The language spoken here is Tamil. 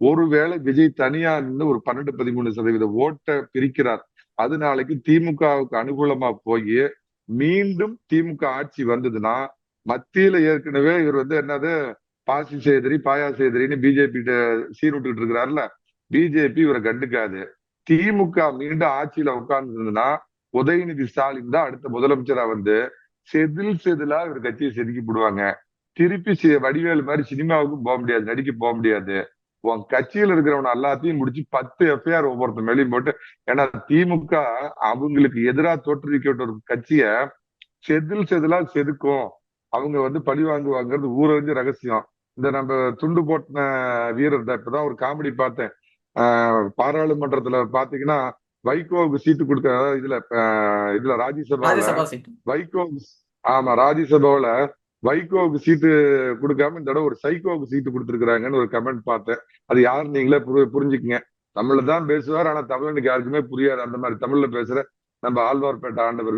ஒருவேளை விஜய் தனியா நின்று ஒரு பன்னெண்டு பதிமூணு சதவீத ஓட்டை பிரிக்கிறார். அது நாளைக்கு திமுகவுக்கு அனுகூலமா போய் மீண்டும் திமுக ஆட்சி வந்ததுன்னா மத்தியில ஏற்கனவே இவர் வந்து என்னது பாசி சேதரி பாயா சேதரின்னு பிஜேபி சீருட்டு இருக்கிறாருல பிஜேபி இவரை கண்டுக்காது. திமுக மீண்டும் ஆட்சியில உட்கார்ந்துருந்ததுன்னா உதயநிதி ஸ்டாலின் தான் அடுத்த முதலமைச்சரா வந்து செதில் செதிலா இவர் கட்சியை செதுக்கி போடுவாங்க. திருப்பி வடிவேல் மாதிரி சினிமாவுக்கும் போக முடியாது நடிக்க போக முடியாது. உன் கட்சியில இருக்கிறவன எல்லாத்தையும் முடிச்சு பத்து எஃப்ஐஆர் ஒவ்வொருத்தர் மேலேயும் போட்டு ஏன்னா திமுக அவங்களுக்கு எதிராக தோற்றுவிக்கப்பட்ட ஒரு கட்சிய செதில் செதிலா செதுக்கும். அவங்க வந்து பழி வாங்குவாங்கிறது ஊரறிஞ்ச ரகசியம். இந்த நம்ம துண்டு போட்டின வீரர் தான் இப்பதான் ஒரு காமெடி பார்த்தேன். பாராளுமன்றத்துல பாத்தீங்கன்னா வைகோவுக்கு சீட்டு கொடுக்க இதுல இதுல ராஜ்யசபா வைகோ ஆமா ராஜ்யசபாவுல வைகோவுக்கு சீட்டு கொடுக்காம இந்த தடவை ஒரு சைக்கோவுக்கு சீட்டு கொடுத்துருக்குறாங்கன்னு ஒரு கமெண்ட் பார்த்தேன். அது யாரு நீங்களே புரி- புரிஞ்சுக்குங்க. தமிழ்ல தான் பேசுவார் ஆனா தமிழனுக்கு யாருக்குமே புரியாது. அந்த மாதிரி தமிழ்ல பேசுற நம்ம ஆழ்வார்பேட்டை ஆண்டவர்